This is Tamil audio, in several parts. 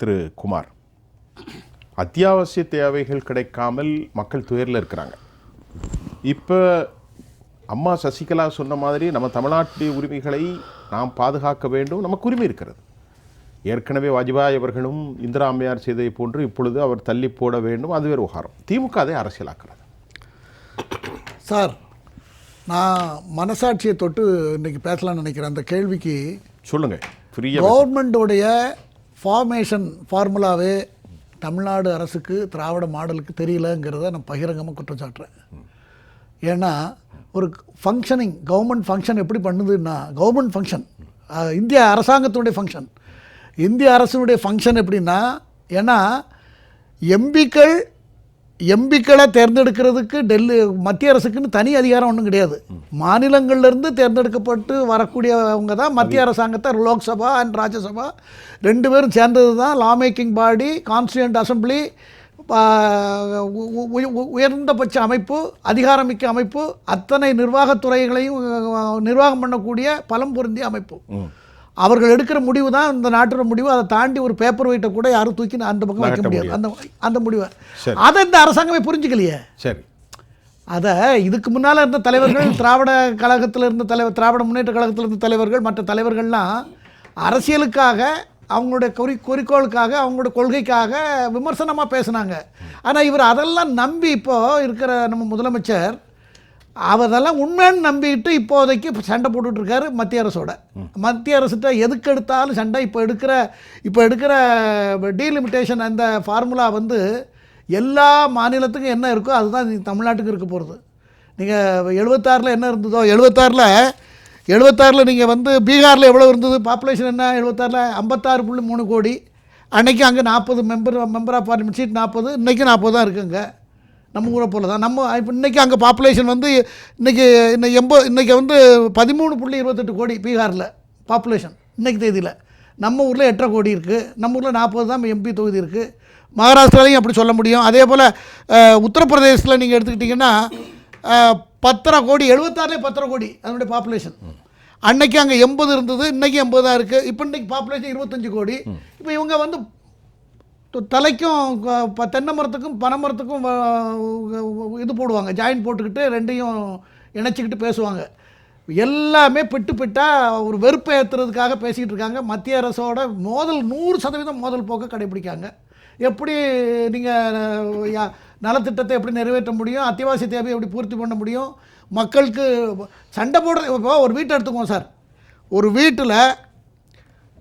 திரு குமார். அத்தியாவசிய தேவைகள் கிடைக்காமல் மக்கள் துயரில் இருக்கிறாங்க. இப்போ அம்மா சசிகலா சொன்ன மாதிரி நம்ம தமிழ்நாட்டுடைய உரிமைகளை நாம் பாதுகாக்க வேண்டும் நமக்கு உரிமை இருக்கிறது. ஏற்கனவே வாஜ்பாய் அவர்களும் இந்திரா அம்மையார் செய்ததை போன்று இப்பொழுது அவர் தள்ளி போட வேண்டும் அது வேறு விவகாரம் திமுக அதை அரசியலாக்குறது. சார் நான் மனசாட்சியை தொட்டு இன்னைக்கு பேசலாம்னு நினைக்கிறேன். அந்த கேள்விக்கு சொல்லுங்க ஃப்ரீயாக கவர்மெண்ட்டுடைய ஃபார்மேஷன் ஃபார்முலாவே தமிழ்நாடு அரசுக்கு திராவிட மாடலுக்கு தெரியலங்கிறத நான் பகிரங்கமாக குற்றம் சாட்டுறேன். ஏன்னா ஒரு ஃபங்க்ஷனிங் கவர்மெண்ட் ஃபங்க்ஷன் எப்படி பண்ணுதுன்னா கவர்மெண்ட் ஃபங்க்ஷன் இந்திய அரசாங்கத்தினுடைய ஃபங்க்ஷன் இந்திய அரசினுடைய ஃபங்க்ஷன் எப்படின்னா ஏன்னா எம்பிக்கள் எம்பிக்களை தேர்ந்தெடுக்கிறதுக்கு டெல்லி மத்திய அரசுக்குன்னு தனி அதிகாரம் ஒன்றும் கிடையாது. மாநிலங்கள்லேருந்து தேர்ந்தெடுக்கப்பட்டு வரக்கூடியவங்க தான் மத்திய அரசாங்கத்தை லோக்சபா அண்ட் ராஜ்யசபா ரெண்டு பேரும் சேர்ந்தது தான் law making body constituent assembly உயர்ந்தபட்ச அமைப்பு அதிகாரமிக்க அமைப்பு அத்தனை நிர்வாகத்துறைகளையும் நிர்வாகம் பண்ணக்கூடிய பலம் பொருந்திய அமைப்பு. அவர்கள் எடுக்கிற முடிவு தான் இந்த நாட்டோட முடிவு. அதை தாண்டி ஒரு பேப்பர் வெயிட்டை கூட யாரும் தூக்கி அந்த பக்கம் வைக்க முடியாது. அந்த அந்த முடிவை. அதை இந்த அரசாங்கமே புரிஞ்சுக்கலையே. சரி. அதை இதுக்கு முன்னால் இருந்த தலைவர்கள் திராவிட கழகத்தில் இருந்த தலைவர் திராவிட முன்னேற்ற கழகத்தில் இருந்த தலைவர்கள் மற்ற தலைவர்கள்லாம் அரசியலுக்காக அவங்களுடைய குறி குறிக்கோளுக்காக அவங்களுடைய கொள்கைக்காக விமர்சனமாக பேசுனாங்க. ஆனால் இவர் அதெல்லாம் நம்பி இப்போ இருக்கிற நம்ம முதலமைச்சர் அவதெல்லாம் உண்மைன்னு நம்பிட்டு இப்போதைக்கு இப்ப சண்டை போட்டுட்டு இருக்காரு மத்திய அரசோட. மத்திய அரசுகிட்ட எதுக்கு எடுத்தாலும் சண்டை. இப்போ எடுக்கிற இப்போ எடுக்கிற டீலிமிட்டேஷன் அந்த ஃபார்முலா வந்து எல்லா மாநிலத்துக்கும் என்ன இருக்கோ அதுதான் தமிழ்நாட்டுக்கு இருக்க போகிறது நீங்கள் எழுபத்தாறில் என்ன இருந்ததோ எழுபத்தாறில் எழுபத்தாறில் நீங்கள் வந்து பீகாரில் எவ்வளோ இருந்தது? பாப்புலேஷன் என்ன? எழுபத்தாறில் ஐம்பத்தாறு புள்ளி மூணு கோடி. அன்னைக்கு அங்கே நாற்பது member member of parliament seat நாற்பது இன்றைக்கி நாற்பது தான் இருக்குங்க. நம்ம ஊரை போல தான். நம்ம இப்போ இன்றைக்கி அங்கே பாப்புலேஷன் வந்து இன்றைக்கி இன்னைக்கு எண்பது இன்றைக்கி வந்து பதிமூணு புள்ளி இருபத்தெட்டு கோடி பீகாரில் பாப்புலேஷன் இன்றைக்கி தேதியில். நம்ம ஊரில் எட்டரை கோடி இருக்குது நம்ம ஊரில் நாற்பது தான் எம்பி தொகுதி இருக்குது மகாராஷ்டிராலையும் அப்படி சொல்ல முடியும். அதே போல் உத்தரப்பிரதேசத்தில் நீங்கள் எடுத்துக்கிட்டிங்கன்னா பத்தரை கோடி எழுபத்தாறுலேயே பத்தரை கோடி அதனுடைய பாப்புலேஷன் அன்னைக்கு அங்கே எண்பது இருந்தது இன்றைக்கி எண்பது தான் இருக்குது இப்போ இன்றைக்கி பாப்புலேஷன் இருபத்தஞ்சு கோடி. இப்போ இவங்க வந்து தலைக்கும் இப்போ தென்னை மரத்துக்கும் பனை மரத்துக்கும் இது போடுவாங்க. ஜாயின் போட்டுக்கிட்டு ரெண்டையும் இணைச்சிக்கிட்டு பேசுவாங்க. எல்லாமே பிட்டு பிட்டாக ஒரு வெறுப்பை ஏற்றுறதுக்காக பேசிக்கிட்டு இருக்காங்க. மத்திய அரசோட மோதல் நூறு சதவீதம் மோதல் போக்க கடைபிடிக்காங்க. எப்படி நீங்கள் நலத்திட்டத்தை எப்படி நிறைவேற்ற முடியும்? அத்தியாவசிய தேவையை எப்படி பூர்த்தி பண்ண முடியும்? மக்களுக்கு சண்டை போடுறது இப்போ ஒரு வீட்டை எடுத்துக்குவோம் சார். ஒரு வீட்டில்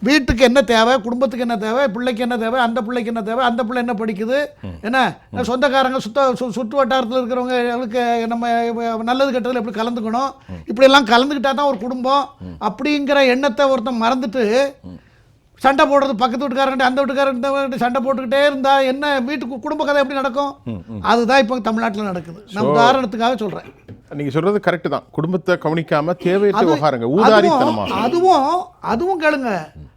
வீட்டுக்கு என்ன தேவை குடும்பத்துக்கு என்ன தேவை பிள்ளைக்கு என்ன தேவை அந்த பிள்ளைக்கு என்ன தேவை அந்த பிள்ளை என்ன படிக்குது என்ன? சொந்தக்காரங்க சுத்த சு- சுற்று வட்டாரத்தில் இருக்கிறவங்க அவங்களுக்கு நம்ம நல்லது கெட்டதில் எப்படி கலந்துக்கணும்? இப்படியெல்லாம் கலந்துக்கிட்டா தான் ஒரு குடும்பம். அப்படிங்கிற எண்ணத்தை ஒருத்தன் மறந்துட்டு சண்டை போடுறது பக்கத்து வீட்டுக்காரங்கிட்ட அந்த வீட்டுக்காரன்ட்ட சண்டை போட்டுக்கிட்டே இருந்தா என்ன வீட்டுக்கு குடும்ப கதை எப்படி நடக்கும்? அதுதான் இப்போ தமிழ்நாட்டில் நடக்குது. நான் உதாரணத்துக்காக சொல்கிறேன் நீங்க சொல்றது கரெக்ட் தான். குடும்பத்தை கவனிக்காம தேவையற்ற விவகாரங்க ஊதாரித்தனமாக அதுவும் அதுவும் கேளுங்க.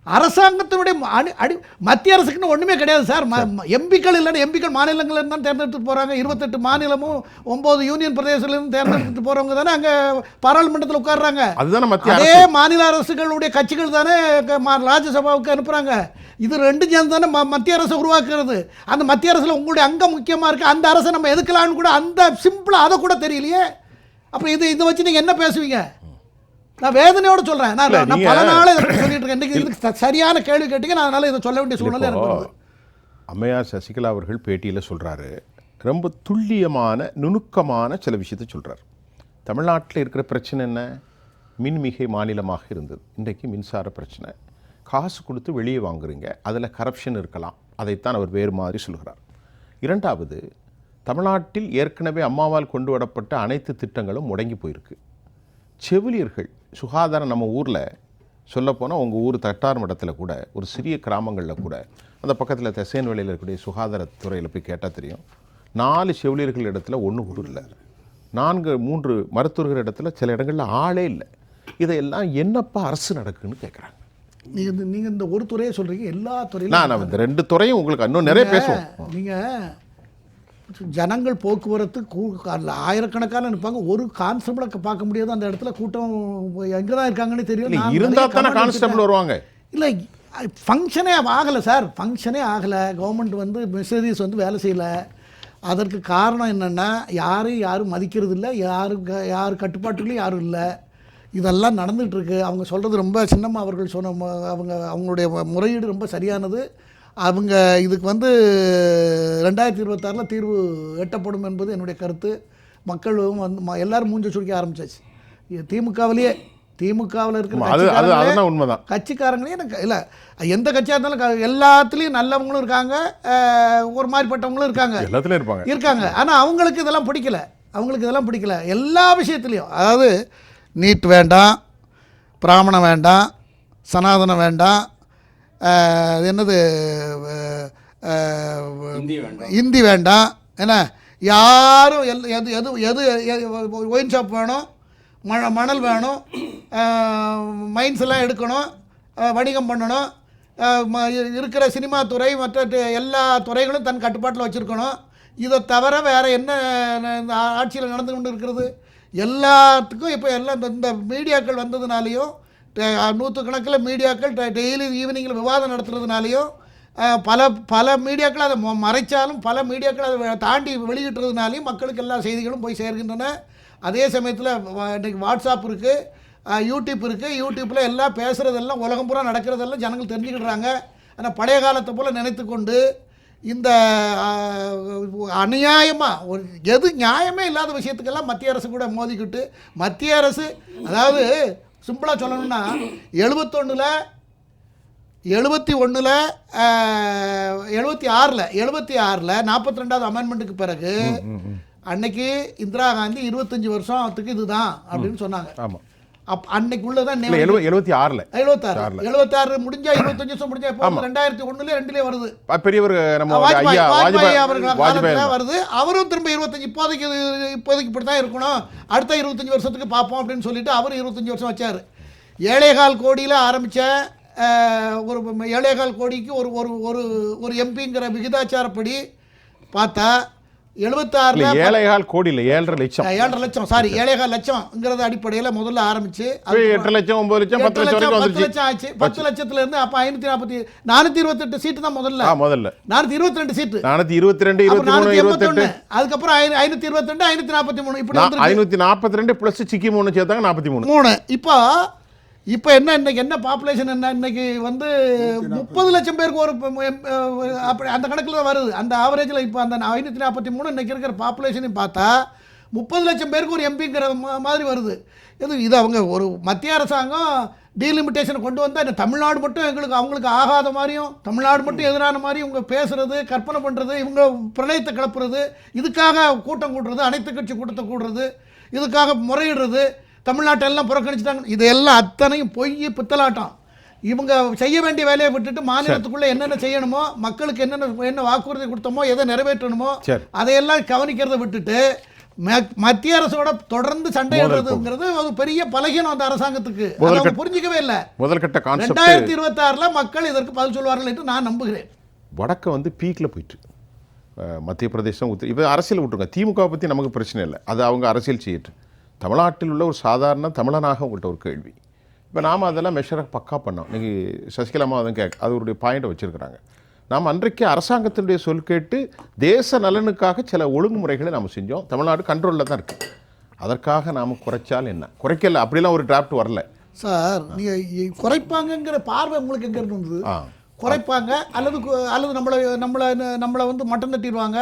அரசாங்கத்தினுடைய ம- அடி அடி மத்திய அரசுக்குன்னு ஒண்ணுமே கிடையாது சார். எம்பிக்கள் இல்லைன்னா எம்பிக்கள் மாநிலங்கள்ல இருந்து தான் தேர்ந்தெடுத்து போறாங்க. இருபத்தெட்டு மாநிலமும் ஒன்பது யூனியன் பிரதேசத்துல இருந்து தேர்ந்தெடுத்து போறவங்க தானே அங்க பாராளுமன்றத்தில் உட்கார்றாங்க. அதுதானே மத்திய அதே மாநில அரசுகளுடைய கட்சிகள் தானே ராஜ்யசபாவுக்கு அனுப்புறாங்க. இது ரெண்டு சேர்ந்து தானே மத்திய அரசு உருவாக்குறது. அந்த மத்திய அரசுல உங்களுடைய அங்கம் முக்கியமா இருக்கு. அந்த அரசை நம்ம எதுக்கலாம்னு கூட அந்த சிம்பிளா அதை கூட தெரியலையே. அப்ப இது இதை வச்சு நீங்க என்ன பேசுவீங்க? நான் வேதனையோட சொல்றேன். நான் நான் பல நாள் இதை சொல்லிட்டு இருக்கேன். ச- சரியான கேள்வி கேட்டீங்க. நான் அதனால இதை சொல்ல வேண்டிய சூழ்நிலை எனக்கு அம்மையார் சசிகலா அவர்கள் பேட்டியில் சொல்றாரு. ரொம்ப துல்லியமான நுணுக்கமான சில விஷயத்தை சொல்றாரு. தமிழ்நாட்டில் இருக்கிற பிரச்சனை என்ன? மின்மிகை மாநிலமாக இருந்தது. இன்றைக்கு மின்சார பிரச்சனை. காசு கொடுத்து வெளியே வாங்குறீங்க. அதில் கரப்ஷன் இருக்கலாம். அதைத்தான் அவர் வேறு மாதிரி சொல்கிறார். இரண்டாவது தமிழ்நாட்டில் ஏற்கனவே அம்மாவால் கொண்டு வரப்பட்ட அனைத்து திட்டங்களும் முடங்கி போயிருக்கு. செவிலியர்கள் சுகாதாரம் நம்ம ஊரில் சொல்லப்போனால் உங்கள் ஊர் தட்டார் மடத்தில் கூட ஒரு சிறிய கிராமங்களில் கூட அந்த பக்கத்தில் தெசேன் வேலையில் இருக்கக்கூடிய சுகாதாரத்துறையில் போய் கேட்டால் தெரியும். நாலு செவிலியர்கள் இடத்துல ஒன்று கூட இல்லை. நான்கு மூன்று மருத்துவர்கள் இடத்துல சில இடங்களில் ஆளே இல்லை. இதையெல்லாம் என்னப்பா அரசு நடக்குன்னு கேட்குறாங்க நீங்க இந்த- நீங்க இந்த ஒரு துறையை சொல்றீங்க எல்லா துறையிலும் நான் இந்த ரெண்டு துறையும் உங்களுக்கு இன்னும் நிறைய பேசுவோம். நீங்க ஜனங்கள் போக்குவரத்து கூ- ஆயிரக்கணக்கான நிற்பாங்க ஒரு கான்ஸ்டபிளை பார்க்க முடியாது. அந்த இடத்துல கூட்டம் எங்கே தான் இருக்காங்கன்னு தெரியும் இருந்தால் தானே கான்ஸ்டபிள் வருவாங்க. இல்லை ஃபங்க்ஷனே ஆகலை சார் ஃபங்க்ஷனே ஆகலை. கவர்மெண்ட் வந்து மிஷனரிஸ் வந்து வேலை செய்யலை. அதற்கு காரணம் என்னென்னா யாரையும் யாரும் மதிக்கிறது இல்லை. யாரும் க- யார் கட்டுப்பாட்டுலையும் யாரும் இல்லை. இதெல்லாம் நடந்துகிட்டு இருக்கு. அவங்க சொல்கிறது ரொம்ப சின்னம்மா அவர்கள் சொன்ன அவங்க அவங்களுடைய முறையீடு ரொம்ப சரியானது. அவங்க இதுக்கு வந்து ரெண்டாயிரத்தி இருபத்தாறில் தீர்வு எட்டப்படும் என்பது என்னுடைய கருத்து. மக்களும் வந்து எல்லாரும் மூஞ்ச சுடிக்க ஆரம்பிச்சாச்சு. திமுகவிலேயே திமுகவில் இருக்கிற உண்மைதான். கட்சிக்காரங்களே எனக்கு இல்லை எந்த கட்சியாக இருந்தாலும் எல்லாத்துலேயும் நல்லவங்களும் இருக்காங்க ஒரு மாதிரிப்பட்டவங்களும் இருக்காங்க. எல்லாத்துலயும் இருப்பாங்க. இருக்காங்க. ஆனால் அவங்களுக்கு இதெல்லாம் பிடிக்கல. அவங்களுக்கு இதெல்லாம் பிடிக்கல. எல்லா விஷயத்துலையும் அதாவது நீட் வேண்டாம் பிராமணம் வேண்டாம் சனாதனம் வேண்டாம் என்னது? இந்தி வேண்டாம். என்ன? யாரும் எல் எது எது எது ஒயின் ஷாப் வேணும் மண மணல் வேணும் மைன்ஸ் எல்லாம் எடுக்கணும் வணிகம் பண்ணணும் இருக்கிற சினிமா துறை மற்ற எல்லா துறைகளும் தன் கட்டுப்பாட்டில் வச்சுருக்கணும். இதை தவிர வேறு என்ன இந்த ஆட்சியில் நடந்து கொண்டு இருக்கிறது? எல்லாத்துக்கும் இப்போ எல்லாம் இந்த மீடியாக்கள் வந்ததுனாலையும் நூற்றுக்கணக்கில் மீடியாக்கள் டெய்லி ஈவினிங்கில் விவாதம் நடத்துறதுனாலையும் பல பல மீடியாக்கள் அதை மறைச்சாலும் பல மீடியாக்கள் அதை தாண்டி வெளியிட்டுறதுனாலையும் மக்களுக்கு எல்லா செய்திகளும் போய் சேர்கின்றன. அதே சமயத்தில் இன்றைக்கி வாட்ஸ்அப் இருக்குது யூடியூப் இருக்குது யூடியூப்பில் எல்லாம் பேசுகிறதெல்லாம் உலகம் பூரா நடக்கிறதெல்லாம் ஜனங்கள் தெரிஞ்சுக்கிடுறாங்க. ஆனால் பழைய காலத்தை போல் நினைத்து கொண்டு இந்த அநியாயமாக ஒரு எது நியாயமே இல்லாத விஷயத்துக்கெல்லாம் மத்திய அரசு கூட மோதிக்கிட்டு மத்திய அரசு அதாவது சிம்பிளாக சொல்லணும்னா எழுபத்தொன்னில் எழுபத்தி ஒன்றில் எழுபத்தி ஆறில் எழுபத்தி ஆறில் நாற்பத்தி ரெண்டாவது அமெண்ட்மெண்ட்டுக்கு பிறகு அன்னைக்கு இந்திரா காந்தி இருபத்தஞ்சி வருஷத்துக்கு இதுதான் அப்படின்னு சொன்னாங்க. ஆமா. அப் அன்னைக்கு உள்ளதான் எழுபத்தி ஆறுல. எழுபத்தாறு எழுபத்தாறு முடிஞ்சா இருபத்தஞ்சு வருஷம் முடிஞ்சா இப்போ ரெண்டாயிரத்தி ஒண்ணுல ரெண்டுலேயே வருது. பெரியவர் நம்ம வாஜ்பாய் அவர்கள் வருது. அவரும் திரும்ப இருபத்தஞ்சு இப்போதைக்கு இப்போதைக்கு இப்படி தான் இருக்கணும். அடுத்த இருபத்தஞ்சு வருஷத்துக்கு பார்ப்போம் அப்படின்னு சொல்லிட்டு அவரும் இருபத்தஞ்சு வருஷம் வச்சார். ஏழேகால் கோடியில் ஆரம்பித்த ஒரு ஏழேகால் கோடிக்கு ஒரு ஒரு ஒரு ஒரு எம்பிங்கிற விகிதாச்சாரப்படி பார்த்தா எழுபத்தாறில் ஏழைகால் கோடி இல்ல ஏழரை லட்சம். ஏழரை லட்சம். சாரி ஏழேகால் லட்சம்ங்கிறது அடிப்படையில் முதல்ல ஆரம்பிச்சு எட்டு லட்சம் ஒன்பது லட்சம் பத்து லட்சம் பத்து லட்சம் ஆச்சு. பத்து லட்சத்துல இருந்து அப்ப ஐநூத்தி நாற்பத்தி நானூத்தி இருபத்தெட்டு சீட்டு தான் முதல்ல. முதல்ல. நானூத்தி இருபத்தி ரெண்டு சீட்டு நானூத்தி இருபத்தி ரெண்டு இருபத்தி மூணு இருபத்தெட்டு எண்பத்தொன்னு அதுக்கப்புறம் ஐநூத்தி இருபத்தி ரெண்டு ஐநூத்தி நாற்பத்தி மூணு இப்படி ஐநூத்தி நாற்பத்தி ரெண்டு பிளஸ் சிக்கி மூணு சேர்த்தாங்க நாற்பத்தி மூணு மூணு. இப்போ இப்போ என்ன இன்னைக்கு என்ன பாப்புலேஷன் என்ன இன்னைக்கு வந்து முப்பது லட்சம் பேருக்கு ஒரு அப்படி அந்த கணக்கில் தான் வருது. அந்த ஆவரேஜில் இப்போ அந்த ஐநூற்றி நாற்பத்தி மூணு இன்னைக்கு இருக்கிற பாப்புலேஷனையும் பார்த்தா முப்பது லட்சம் பேருக்கு ஒரு எம்பிங்கிற மாதிரி வருது. இது இது அவங்க ஒரு மத்திய அரசாங்கம் டீலிமிட்டேஷனை கொண்டு வந்தால் இந்த தமிழ்நாடு மட்டும் எங்களுக்கு அவங்களுக்கு ஆகாத மாதிரியும் தமிழ்நாடு மட்டும் எதிரான மாதிரி இவங்க பேசுறது கற்பனை பண்ணுறது இவங்க பிரளயத்தை கிளப்புறது இதுக்காக கூட்டம் கூட்டுறது அனைத்து கட்சி கூட்டத்தை கூடுறது இதுக்காக முறையிடுறது தமிழ்நாட்டை எல்லாம் புறக்கணிச்சிட்டாங்க. இதெல்லாம் அத்தனையும் பொய் பித்தலாட்டம். இவங்க செய்ய வேண்டிய வேலையை விட்டுட்டு மாநிலத்துக்குள்ள என்னென்ன செய்யணுமோ மக்களுக்கு என்னென்ன என்ன வாக்குறுதி கொடுத்தோமோ எதை நிறைவேற்றணுமோ. அதையெல்லாம் கவனிக்கிறதை விட்டுட்டு மத்திய அரசோட தொடர்ந்து சண்டையிடுறதுங்கிறது ஒரு பெரிய பலகீனம் அந்த அரசாங்கத்துக்கு. புரிஞ்சிக்கவே இல்லை. முதல் கட்ட கான்செப்ட் ரெண்டாயிரத்தி இருபத்தாறுல மக்கள் இதற்கு பதில் சொல்வார்கள் என்று நான் நம்புகிறேன். வடக்க வந்து பீக்கில் போயிட்டு. மத்திய பிரதேசம் உத்தர இப்போ அரசியல் விட்டுருங்க. திமுக பற்றி நமக்கு பிரச்சனை இல்லை. அது அவங்க அரசியல் செய்யட்டு தமிழ்நாட்டில் உள்ள ஒரு சாதாரண தமிழனாக உங்கள்கிட்ட ஒரு கேள்வி. இப்போ நாம் அதெல்லாம் மெஷராக பக்கா பண்ணோம். நீங்கள் சசிகலாமா அதை கேட்க அது ஒரு பாயிண்ட்டை வச்சுருக்கிறாங்க. நாம் அன்றைக்கு அரசாங்கத்தினுடைய சொல் கேட்டு தேச நலனுக்காக சில ஒழுங்குமுறைகளை நாம் செஞ்சோம். தமிழ்நாடு கண்ட்ரோலில் தான் இருக்குது அதற்காக நாம் குறைச்சால் என்ன? குறைக்கல அப்படிலாம் ஒரு டிராஃப்ட் வரல. சார் நீங்கள் குறைப்பாங்கங்கிற பார்வை உங்களுக்கு எங்க இருந்து குறைப்பாங்க. அல்லது அல்லது நம்மளை நம்மளை நம்மளை வந்து மட்டம் தட்டிடுவாங்க.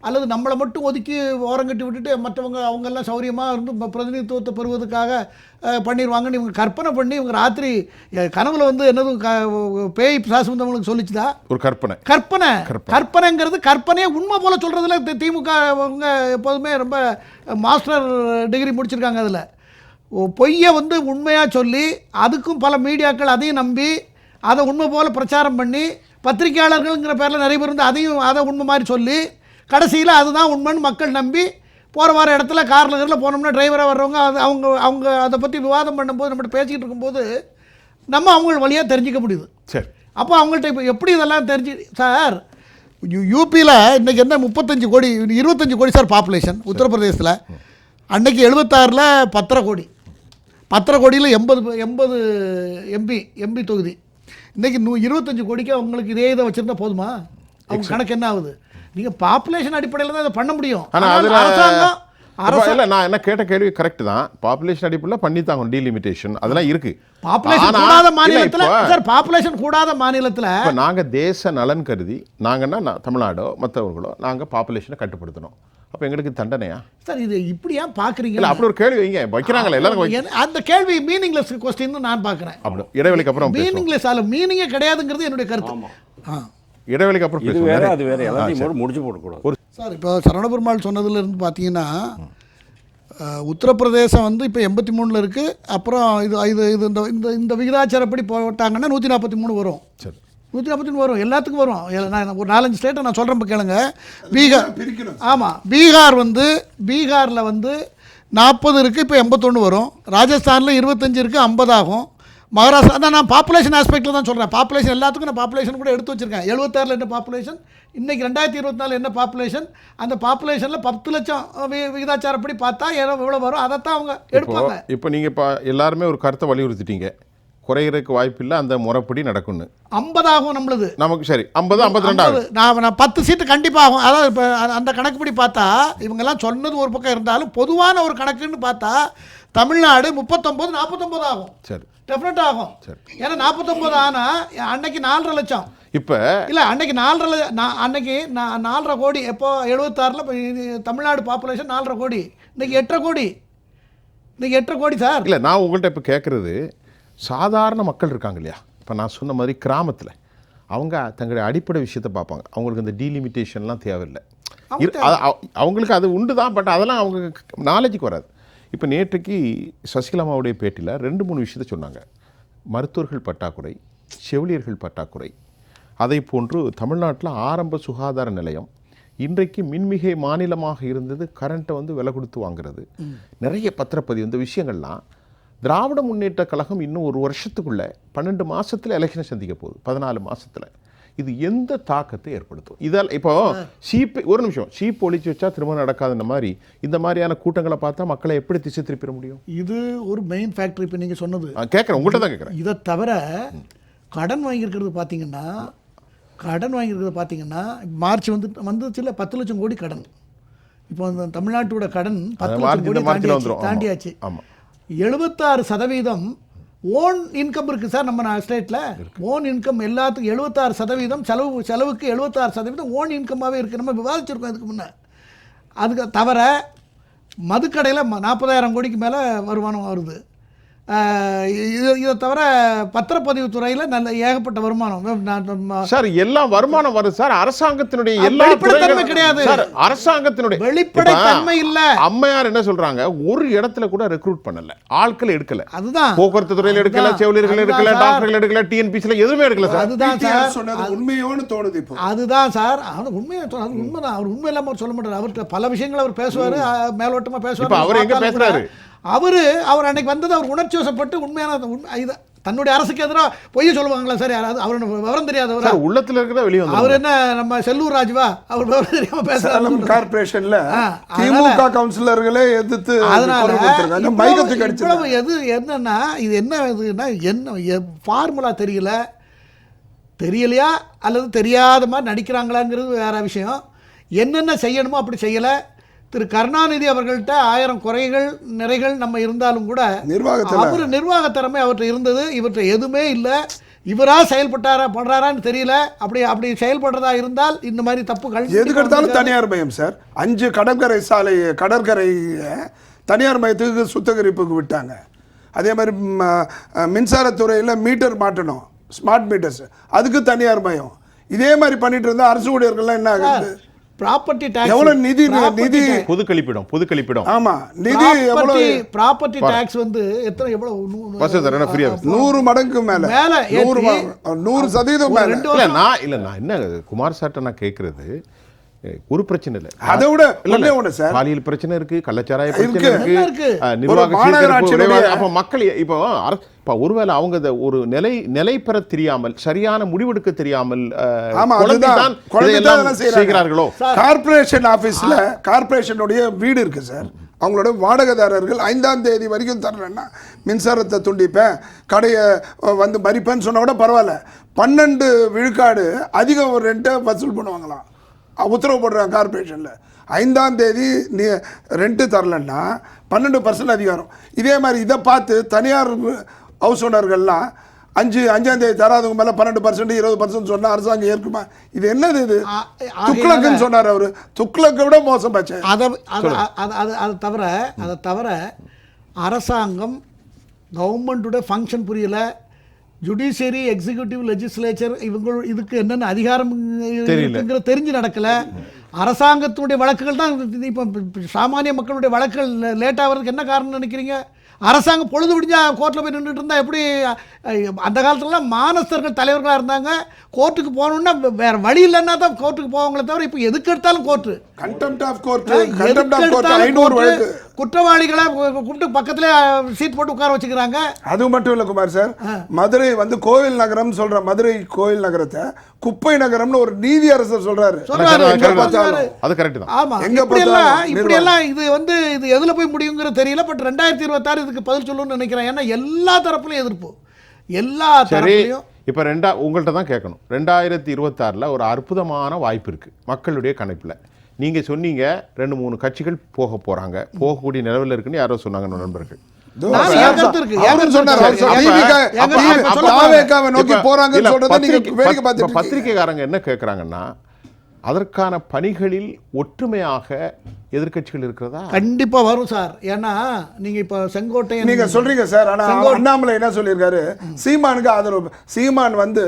அல்லது நம்மளை மட்டும் ஒதுக்கி ஓரங்கட்டி விட்டுட்டு மற்றவங்க அவங்க எல்லாம் சௌரியமாக இருந்து பிரதிநிதித்துவத்தை பெறுவதற்காக பண்ணிடுவாங்கன்னு இவங்க கற்பனை பண்ணி இவங்க ராத்திரி கனவுல வந்து என்னதும் க- பேய் பிசாசு வந்து அவங்களுக்கு சொல்லிச்சுதா? ஒரு கற்பனை. கற்பனை. கற்பனைங்கிறது கற்பனையே உண்மை போல சொல்கிறதுல திமுக அவங்க எப்போதுமே ரொம்ப மாஸ்டர் டிகிரி முடிச்சிருக்காங்க அதில். பொய்யை வந்து உண்மையாக சொல்லி அதுக்கும் பல மீடியாக்கள் அதையும் நம்பி அதை உண்மை போல பிரச்சாரம் பண்ணி பத்திரிகையாளர்கள்ங்கிற பேரில் நிறைய பேர் இருந்து அதையும் அதை உண்மை மாதிரி சொல்லி கடைசியில் அதுதான் உண்மைன்னு மக்கள் நம்பி போகிற வர இடத்துல காரில் கீரில் போனோம்னா டிரைவராக வர்றவங்க அது அவங்க அவங்க அதை பற்றி விவாதம் பண்ணும்போது நம்மகிட்ட பேசிக்கிட்டு இருக்கும்போது நம்ம அவங்க வழியாக தெரிஞ்சிக்க முடியுது. சரி. அப்போ அவங்கள்ட்ட இப்போ எப்படி இதெல்லாம் தெரிஞ்சு சார் யூபியில் இன்னைக்கு என்ன முப்பத்தஞ்சு கோடி இருபத்தஞ்சு கோடி சார் பாப்புலேஷன் உத்தரப்பிரதேசத்தில். அன்னைக்கு எழுபத்தாறில் பத்தரை கோடி. பத்தரை கோடியில் எண்பது எண்பது எம்பி எம்பி தொகுதி. இன்னைக்கு நூ இருபத்தஞ்சு கோடிக்கு உங்களுக்கு இதே இதை வச்சிருந்தா போதுமா? அவங்க கணக்கு என்ன ஆகுது? நீங்க பாப்புலேஷன் அடிப்படையில் தான் இதை பண்ண முடியும். ஆனா ஆனால் அரசாங்கம் இல்ல நான் என்ன கேட்ட கேள்வி கரெக்ட் தான். பாப்புலேஷன் அடிப்படையில் பண்ணி தாங்க டீலிமிட்டேஷன் அதெல்லாம் இருக்கு. பாப்புலேஷன் கூடாத மாநிலத்துல சார் பாப்புலேஷன் கூடாத மாநிலத்துல இப்ப நாங்க தேச நலன் கருதி நாங்கன்னா தமிழ்நாடோ மற்றவர்களோ நாங்க பாப்புலேஷனை கட்டுப்படுத்தணும். அப்ப எங்களுக்கு தண்டனையா? சார் இது இப்படி ஏன் பாக்குறீங்க? இல்ல அப்படி ஒரு கேள்வி வைங்க. வைக்கிறாங்களே எல்லாரும் அந்த கேள்வி மீனிங்லெஸ் கொஸ்டின் நான் பார்க்குறேன் அப்படி இடைவெளிக்கு அப்புறம் மீனிங்லெஸ் அதில் மீனிங்கே கிடையாதுங்கிறது என்னுடைய கருத்து. ஆ. இடைவெளிக்கு அப்புறம் இது வேற அது வேற. எல்லாத்தையும் முடிச்சு போடக்கூடாது. சார் இப்போ சரவணபெருமாள் சொன்னதுல இருந்து பார்த்தீங்கன்னா உத்தரப்பிரதேசம் வந்து இப்போ எண்பத்தி மூணில் இருக்குது அப்புறம் இது இது இது இந்த இந்த இந்த விகிதாச்சாரப்படி போட்டாங்கன்னா நூற்றி நாற்பத்தி மூணு வரும். சரி. நூற்றி நாற்பத்தி வரும். எல்லாத்துக்கும் வரும். நான் ஒரு நாலஞ்சு ஸ்டேட்டை நான் சொல்கிறேன் கேளுங்க. பீகார் ஆமாம் பீகார் வந்து பீகாரில் வந்து நாற்பது இருக்குது இப்போ எண்பத்தொன்று வரும். ராஜஸ்தானில் இருபத்தஞ்சு இருக்குது ஐம்பது ஆகும். மகாராஷ்டிரா அதான் நான் பாப்புலேஷன் ஆஸ்பெக்டில் தான் சொல்கிறேன் பாப்புலேஷன் எல்லாத்துக்கும் நான் பாப்புலேஷன் கூட எடுத்து வச்சிருக்கேன். எழுபத்தாறில் என்ன பாப்புலேஷன் இன்னைக்கு ரெண்டாயிரத்தி இருபத்தி நாலு என்ன பாப்புலேஷன் அந்த பாப்புலேஷனில் பத்து லட்சம் விகிதாச்சாரப்படி பார்த்தா எவ்வளோ வரும்? அதைத்தான் அவங்க எடுப்பாங்க. இப்போ நீங்க இப்போ எல்லாருமே ஒரு கருத்தை வலியுறுத்திட்டீங்க. குறையிறதுக்கு வாய்ப்பு இல்லை அந்த முறைப்படி நடக்கும்னு. ஐம்பது ஆகும் நம்மளுது. நமக்கு சரி ஐம்பது ஐம்பத்தி ஐம்பது. நான் நான் பத்து சீட்டு கண்டிப்பாக ஆகும் அதாவது இப்போ அந்த கணக்குப்படி பார்த்தா இவங்கெல்லாம் சொன்னது ஒரு பக்கம் இருந்தாலும் பொதுவான ஒரு கணக்குன்னு பார்த்தா தமிழ்நாடு முப்பத்தொம்போது நாற்பத்தொம்போது ஆகும். சரி. டெஃபினட் ஆகும். சரி. ஏன்னா நாற்பத்தொம்போது ஆனால் அன்னைக்கு நாலரை லட்சம். இப்போ இல்லை அன்னைக்கு நாலரை நான் அன்னைக்கு நான் நாலரை கோடி எப்போ எழுபத்தாறில் தமிழ்நாடு பாப்புலேஷன் நாலரை கோடி. இன்னைக்கு எட்டரை கோடி. இன்னைக்கு எட்டரை கோடி சார். இல்லை நான் உங்கள்கிட்ட இப்போ கேட்குறது சாதாரண மக்கள் இருக்காங்க இல்லையா? இப்போ நான் சொன்ன மாதிரி கிராமத்தில் அவங்க தங்களுடைய அடிப்படை விஷயத்தை பார்ப்பாங்க. அவங்களுக்கு இந்த டீலிமிட்டேஷன்லாம் தேவையில்லை. அவங்களுக்கு அது உண்டு தான் பட் அதெல்லாம் அவங்க நாலேஜுக்கு வராது. இப்போ நேற்றுக்கு சசிகலாமாவுடைய பேட்டியில் ரெண்டு மூணு விஷயத்தை சொன்னாங்க. மருத்துவர்கள் பற்றாக்குறை செவிலியர்கள் பற்றாக்குறை. அதை போன்று தமிழ்நாட்டில் ஆரம்ப சுகாதார நிலையம் இன்றைக்கு மின்மிகை மாநிலமாக இருந்தது கரண்ட்டை வந்து விலை கொடுத்து வாங்குறது. நிறைய பத்திரப்பதிவு இந்த விஷயங்கள்லாம் திராவிட முன்னேற்ற கழகம் இன்னும் ஒரு வருஷத்துக்குள்ள பன்னெண்டு மாசத்துல எலெக்ஷனை சந்திக்க போகுது. பதினாலு மாசத்துல. இது எந்த தாக்கத்தை ஏற்படுத்தும்? இதால் இப்போ சீப் ஒரு நிமிஷம். சீப் ஒழிச்சு வச்சா திரும்ப நடக்காதுன்ற மாதிரி இந்த மாதிரியான கூட்டங்களை பார்த்தா மக்களை எப்படி திசை திருப்பிட முடியும்? இது ஒரு மெயின் ஃபேக்டர் இப்போ நீங்கள் சொன்னது. கேட்குறேன் உங்கள்கிட்ட தான் கேட்குறேன் இதை தவிர கடன் வாங்கியிருக்கிறது பார்த்தீங்கன்னா கடன் வாங்கியிருக்கிறது பார்த்தீங்கன்னா மார்ச் வந்து வந்துச்சுல பத்து லட்சம் கோடி கடன். இப்போ அந்த தமிழ்நாட்டோட கடன் பத்து லட்சம் கோடி தாண்டியாச்சு. தாண்டியாச்சு. ஆமா. எழுபத்தாறு சதவீதம் ஓன் இன்கம் இருக்குது சார் நம்ம ஸ்டேட்டில் ஓன் இன்கம் எல்லாத்துக்கும் எழுபத்தாறு சதவீதம் செலவு செலவுக்கு எழுபத்தாறு சதவீதம் ஓன் இன்கமாகவே இருக்குது நம்ம விவாதிச்சிருக்கோம் இதுக்கு முன்னே. அதுக்கு தவிர மதுக்கடையில் நாற்பதாயிரம் கோடிக்கு மேலே வருமானம் வருது. இது இதை தவிர பத்திரப்பதிவு துறையில் நல்ல ஏகப்பட்ட வருமானம். சார் எல்லாம் வருமானம் வருது சார். அரசாங்கத்தினுடைய எல்லா வெளிப்படைத்தன்மை துறைகளும் கிடையாது. சார் அரசாங்கத்தினுடைய வெளிப்படைத்தன்மை இல்ல. அம்மையார் என்ன சொல்றாங்க? ஒரு இடத்துல கூட ரெக்ரூட் பண்ணல. ஆட்கள் எடுக்கல. அதுதான். போக்குவரத்து துறையில எடுக்கல செவிலியர்கள் எடுக்கல. டாக்டர்கள் எடுக்கல டிஎன்பிசில எதுவுமே எடுக்கல சார். அதுதான் சார். சொன்னது உண்மையோன்னு தோணுது இப்போ. அதுதான் சார். அது உண்மையை சொல்ல அது உண்மைதான். அவர் உண்மை இல்லாமல் அவர் சொல்ல மாட்டார். அவர்கிட்ட பல விஷயங்கள் அவர் பேசுவார். மேலோட்டமாக பேசுவார். இப்ப அவர் எங்க பேசுறாரு? அவரு அவர் அன்னைக்கு வந்தது அவர் உணர்ச்சி வசப்பட்டு உண்மையான உண்மை இது தன்னுடைய அரசுக்கு எதிராக பொய்ய சொல்லுவாங்களா? சார் யாராவது? அவர் விவரம் தெரியாதவர்? சார் உள்ளத்துல இருக்கிறத வெளியே அவர் என்ன நம்ம செல்லூர் ராஜுவா? அவர் விவரம் தெரியாம பேசுறாரு. கார்பரேஷன்ல திமுக கவுன்சிலர்களே எதிர்த்து அதனால எது என்னன்னா இது என்ன இதுன்னா என்ன ஃபார்முலா தெரியல. தெரியலையா? அல்லது தெரியாத மாதிரி நடிக்கிறாங்களாங்கிறது வேற விஷயம். என்னென்ன செய்யணுமோ அப்படி செய்யலை. திரு கருணாநிதி அவர்கள்ட்ட ஆயிரம் குறைகள் நிறைகள் நம்ம இருந்தாலும் கூட அவர் நிர்வாக திறமை அவர்கிட்ட இருந்தது இவர்கிட்ட எதுவுமே இல்லை. இவரா செயல்பட்டாரா பண்றாரான்னு தெரியல. அப்படி அப்படி செயல்படுறதா இருந்தால் இந்த மாதிரி தப்புகள் எதுக்கு எடுத்தாலும் தனியார் மயம் சார். அஞ்சு கடற்கரை சாலை கடற்கரை தனியார் மயத்துக்கு சுத்திகரிப்புக்கு விட்டாங்க. அதே மாதிரி மின்சாரத்துறையில் மீட்டர் மாட்டணும். Smart meters. அதுக்கு தனியார் மயம். இதே மாதிரி பண்ணிட்டு இருந்தா அரசு ஊழியர்கள்லாம் என்ன ஆகுது? ப்ராப்பர்ட்டி டாக்ஸ் எவ்வளவு நிதி நிதி பொது கழிப்பிடம் பொது கழிப்பிடம். ஆமா நிதி எவ்வளவு ப்ராப்பர்ட்டி டாக்ஸ் வந்து எத்தனை எவ்வளவு? பஸ் தரேன் ஃப்ரீயா நூறு மடங்கு மேல. மேல நூறு நூறு சதவீதம் மேல. இல்ல நான் இல்ல நான் என்ன குமார் சார்ட்ட நான் கேட்கறது ஒரு பிரச்சனை இல்ல. அதை விட இல்ல, ஒண்ணே சார். பாலியல் பிரச்சனை இருக்கு கள்ளச்சாராய பிரச்சனை இருக்கு. நிர்வாக அப்ப மக்கள் இப்போ இப்ப ஒருவேளை அவங்க இத ஒரு நிலை நிலை பெற தெரியாமல் சரியான முடிவெடுக்க தெரியாமல் செய்கிறார்களோ? கார்ப்பரேஷன் ஆபீஸ்ல கார்ப்பரேஷனுடைய வீடு இருக்கு சார். அவங்களோட வாடகைதாரர்கள் ஐந்தாம் தேதி வரைக்கும் தரலன்னா மின்சாரத்தை துண்டிப்பேன் கடையை வந்து மறிப்பேன்னு சொன்னா கூட பரவாயில்ல. பன்னெண்டு விழுக்காடு அதிகம் ஒரு ரெண்ட்டை வசூல் பண்ணுவாங்களாம். உத்தரவு போடுறாங்க கார்பரேஷனில் ஐந்தாம் தேதி நீ ரெண்ட்டு தரலன்னா பன்னெண்டு பர்சன்ட் அதிகாரம். இதே மாதிரி இதை பார்த்து தனியார் ஹவுஸ் ஓனர்கள்லாம் அஞ்சு அஞ்சாம் தேதி தராதவங்க மேலே பன்னெண்டு பர்சன்ட் இருபது பர்சன்ட் சொன்னால் அரசாங்கம் ஏற்குமா? இது என்னது இது? துக்ளக்குன்னு சொன்னார் அவரு. துக்ளக்கை விட மோசம் பச்சை. அதை அது அது அது அது தவிர அதை தவிர அரசாங்கம் கவர்மெண்ட்டுடைய ஃபங்க்ஷன் புரியல. ஜுடிஷியரி எக்ஸிக்யூட்டிவ் லெஜிஸ்லேச்சர் இவங்க இதுக்கு என்னென்ன அதிகாரம் தெரிஞ்சு நடக்கல. அரசாங்கத்தினுடைய வழக்குகள் தான் இப்போ சாமானிய மக்களுடைய வழக்குகள் லேட் ஆகிறதுக்கு என்ன காரணம் நினைக்கிறீங்க? அரசாங்கம் பொழுது விடிஞ்சா கோர்ட்டில் போய் நின்றுட்டு இருந்தால் எப்படி அந்த காலத்துலலாம் மானஸ்தர்கள் தலைவர்களாக இருந்தாங்க. கோர்ட்டுக்கு போகணுன்னா வேற வழி இல்லைன்னா தான் கோர்ட்டுக்கு போவாங்களே தவிர இப்போ எதுக்கு எடுத்தாலும் court contempt of court contempt of court ஐநூறு வழக்கு. குற்றவாளிகளை கூப்பிட்டு பக்கத்துல சீட் போட்டு உட்கார வச்சுக்கிறாங்க. அது மட்டும் இல்ல குமார் சார். மதுரை வந்து கோவில் நகரம் சொல்ற மதுரை கோவில் நகரத்தை குப்பை நகரம்னு ஒரு நீதி அரசர் சொல்றாரு. அது கரெக்ட் தான். ஆமா. எங்க இப்படி எல்லாம் பார்த்தாலும் இப்படி எல்லாம் இது வந்து இது எதுல போய் முடியுங்கிற தெரியல பட் ரெண்டாயிரத்தி இருபத்தாறு இதுக்கு பதில் சொல்லணும்னு நினைக்கிறேன். ஏன்னா எல்லா தரப்புலையும் எதிர்ப்பு. எல்லா தரப்புலையும். இப்போ ரெண்டா உங்கள்கிட்ட தான் கேட்கணும். ரெண்டாயிரத்தி இருபத்தாறில் ஒரு அற்புதமான வாய்ப்பு இருக்குது மக்களுடைய கணிப்பில். நீங்கள் சொன்னீங்க ரெண்டு மூணு கட்சிகள் போக போகிறாங்க போகக்கூடிய நிலவில் இருக்குன்னு யாரோ சொன்னாங்க நண்பர்கள். இதோ நான் சார், என் கருத்து இருக்கு, என் அவரும் கருத்து சொன்னார், இருக்கு. அவர் அப்ப- திமுக எங்க அப்ப- இப்ப அப்ப சொல்ல தாவேக்காவை நோக்கி இப்ப- போறாங்கன்னு இல்ல, சொல்றதை நீங்க பத்திரிக்கை- வேடிக்கை பத்- பார்த்துட்டு இப்ப பத்திரிக்கைக்காரங்க என்ன கேட்குறாங்கன்னா அதற்கான பணிகளில் ஒற்றுமையாக எதிர்க்கட்சிகள் இருக்கிறதா? கண்டிப்பா வரும் சார். ஏன்னா நீங்க இப்ப செங்கோட்டையன் நீங்க சொல்றீங்க சார். ஆனா அண்ணாமலை என்ன சொல்லியிருக்காரு? சீமானுக்கு ஆதரவு சீமான் வந்து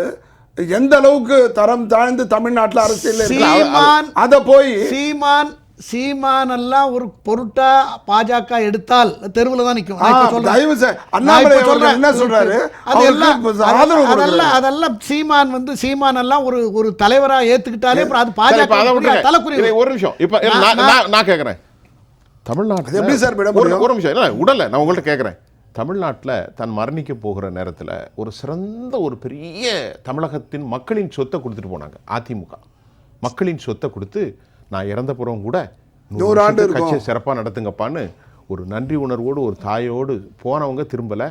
எந்த அளவுக்கு தரம் தாழ்ந்து தமிழ்நாட்டுல அரசியல் சீமான் அத போய் சீமான் சீமான் எல்லாம் ஒரு பொருட்டா பாஜக எடுத்தால் தெருவில் தான் நிற்கும் தயவு அண்ணாமலை என்ன சொல்றாரு? அதெல்லாம் அதெல்லாம். அதெல்லாம் சீமான் வந்து சீமான் எல்லாம் ஒரு ஒரு தலைவரா ஏத்துக்கிட்டாலே அப்புறம் அது பாஜக. தலைக்குறி இதை ஒரு நிமிஷம். இப்ப நான்- கேட்குறேன் தமிழ்நாட்டில் அது எப்படி சார்? ஒரு நிமிஷம். இல்லை உடல நான் உங்கள்கிட்ட கேட்குறேன் தமிழ்நாட்டில் தான் மரணிக்க போகிற நேரத்தில் ஒரு சிறந்த ஒரு பெரிய தமிழகத்தின் மக்களின் சொத்தை கொடுத்துட்டு போனாங்க அதிமுக மக்களின் சொத்தை கொடுத்து நான் இறந்த புறம் கூட நூறு ஆண்டு. கட்சியை சிறப்பாக நடத்துங்கப்பான்னு ஒரு நன்றி உணர்வோடு ஒரு தாயோடு போனவங்க திரும்பல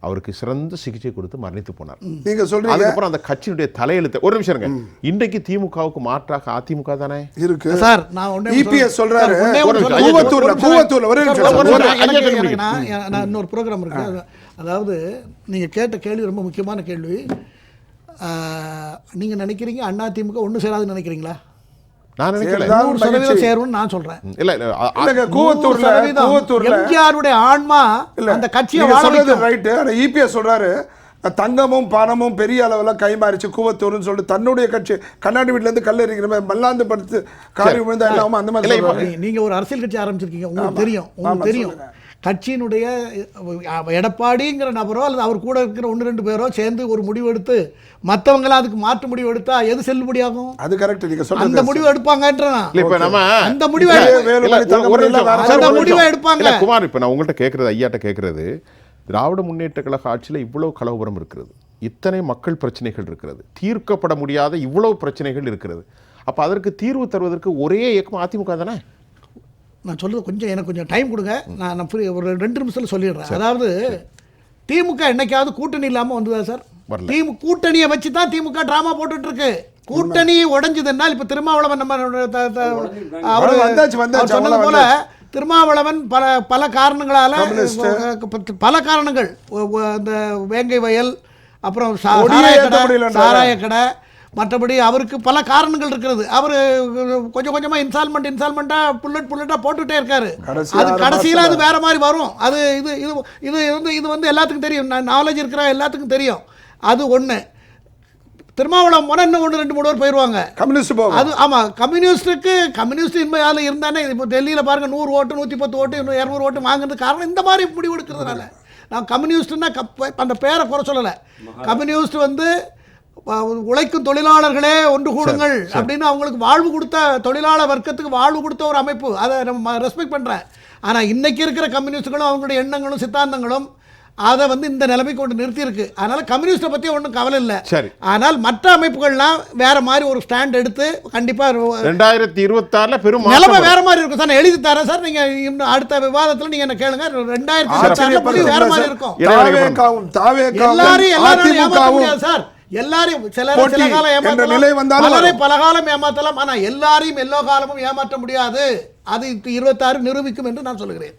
அவருக்கு சிறந்த சிகிச்சை கொடுத்து மரணித்து போனார். நீங்க சொல்றீங்க. அதுக்கப்புறம் அந்த கட்சியினுடைய தலையெழுத்து ஒரு நிமிஷம் இருங்க. இன்றைக்கு திமுகவுக்கு மாற்றாக அதிமுக தானே? இருக்கு. சார் நான் EPS சொல்றாரு, கூவத்தூர்ல. கூவத்தூர்ல, ஒரே நிமிஷம். நான் இன்னொரு ப்ரோக்ராம் இருக்கு. அது- அதாவது நீங்க கேட்ட கேள்வி ரொம்ப முக்கியமான கேள்வி. ஆஹ், நீங்க நினைக்கிறீங்க அண்ணா திமுக ஒண்ணு சேராதுன்னு நினைக்கிறீங்களா? நான் நினைக்கல. சொல்றேன். இல்ல இல்ல, கூவத்தூர்ல கூவத்தூர்ல. எம்ஜிஆருடைய ஆன்மா இல்ல அந்த கட்சியை சொல்றது. ரைட்டு ஆனா இபிஎஸ் சொல்றாரு தங்கமும் பணமும் பெரிய அளவுல கைமாறிச்சு கூவத்தூர்னு சொல்லிட்டு தன்னுடைய கட்சி கண்ணாடி வீட்டுல இருந்து கல் எறிகிற மாதிரி மல்லாந்து படுத்து காரி விழுந்தா இல்லாம அந்த மாதிரி நீங்க ஒரு அரசியல் கட்சி ஆரம்பிச்சிருக்கீங்க. உங்களுக்கு தெரியும் உங்களுக்கு தெரியும். கட்சியினுடைய எடப்பாடிங்கிற நபரோ அல்லது அவர் கூட இருக்கிற ஒன்று ரெண்டு பேரோ சேர்ந்து ஒரு முடிவு எடுத்து மற்றவங்களாம் அதுக்கு மாற்று முடிவு எடுத்தா எது செல்லுபடியாகும் அது கரெக்ட் நீங்க அந்த சொல்றது முடிவு எடுப்பாங்கன்ற நான். இல்ல, இப்ப நம்ம அந்த முடிவை அந்த முடிவை. எடுப்பாங்க. குமார் இப்ப நான் உங்கள்கிட்ட கேட்கறது ஐயாட்ட கேட்கறது திராவிட முன்னேற்ற கழக ஆட்சியில் இவ்வளவு கலவரம் இருக்கிறது. இத்தனை மக்கள் பிரச்சனைகள் இருக்கிறது. தீர்க்கப்பட முடியாத இவ்வளவு பிரச்சனைகள் இருக்கிறது. அப்ப அதற்கு தீர்வு தருவதற்கு ஒரே இயக்கம் அதிமுக தானே? நான் சொல்றது கொஞ்சம் எனக்கு கொஞ்சம் டைம் கொடுங்க. நான் நான் ஒரு ரெண்டு நிமிஷத்துல சொல்லிடுறேன். அதாவது திமுக என்னைக்காவது கூட்டணி இல்லாம வந்ததா சார். திமு கூட்டணியை வச்சு தான் திமுக டிராமா போட்டுட்டு இருக்கு கூட்டணி உடைஞ்சதுன்னா இப்ப திருமாவளவன் நம்ம அவரு சொன்னது போல திருமாவளவன் பல பல காரணங்களால பல காரணங்கள். அந்த வேங்கை வயல் அப்புறம் சாராய கடை. சாராய கடை மற்றபடி அவருக்கு பல காரணங்கள் இருக்கிறது. அவர் கொஞ்சம் கொஞ்சமாக இன்ஸ்டால்மெண்ட் இன்ஸ்டால்மெண்ட்டாக புல்லட் புல்லட்டாக போட்டுகிட்டே இருக்காரு. அது கடைசியில் அது. வேற மாதிரி வரும். அது இது இது இது வந்து இது வந்து எல்லாத்துக்கும் தெரியும். நாலேஜ் இருக்கிற எல்லாத்துக்கும் தெரியும். அது ஒன்று திருமாவளம் போனால் இன்னும் ஒன்று ரெண்டு மூணு பேர் போயிடுவாங்க கம்யூனிஸ்ட் போகும் அது ஆமாம் கம்யூனிஸ்ட்டுக்கு கம்யூனிஸ்ட் இன்மையால் இருந்தானே இப்போ டெல்லியில் பாருங்க நூறு ஓட்டு நூற்றி பத்து ஓட்டு இன்னும் இரநூறு ஓட்டு வாங்குறது காரணம் இந்த மாதிரி முடிவு எடுக்கிறதுனால நான் கம்யூனிஸ்ட்னா கப் அந்த பேரை குறை சொல்லலை. கம்யூனிஸ்ட் வந்து உழைக்கும் தொழிலாளர்களே ஒன்று கூடுங்கள் அப்படின்னு அவங்களுக்கு வாழ்வு கொடுத்த தொழிலாளர் வர்க்கத்துக்கு வாழ்வு கொடுத்த ஒரு அமைப்பு. அதை நம்ம ரெஸ்பெக்ட் பண்ணுறேன் ஆனால் இன்னைக்கு இருக்கிற கம்யூனிஸ்ட்டுகளும் அவங்களுடைய எண்ணங்களும் சித்தாந்தங்களும் அதை வந்து இந்த நிலைமை கொண்டு நிறுத்தியிருக்கு. அதனால கம்யூனிஸ்ட்டை பற்றி ஒன்றும் கவலை இல்லை. சரி. ஆனால் மற்ற அமைப்புகள்லாம் வேற மாதிரி ஒரு ஸ்டாண்ட் எடுத்து கண்டிப்பாக ரெண்டாயிரத்தி இருபத்தாறுல பெரும் நிலைமை வேற மாதிரி இருக்கும். சார் நான் எழுதி தரேன் சார். நீங்க இன்னும் அடுத்த விவாதத்துல நீங்க என்ன கேளுங்க. ரெண்டாயிரத்தி இருபத்தாறுல வேற மாதிரி இருக்கும். எல்லாரும் முடியாது சார். எல்லாரையும் சில சில காலம் வரும். பல காலம் ஏமாத்தலாம். ஆனா எல்லாரையும் எல்லோ காலமும் ஏமாற்ற முடியாது. அது இருபத்தாறு நிரூபிக்கும் என்று நான் சொல்லுகிறேன்.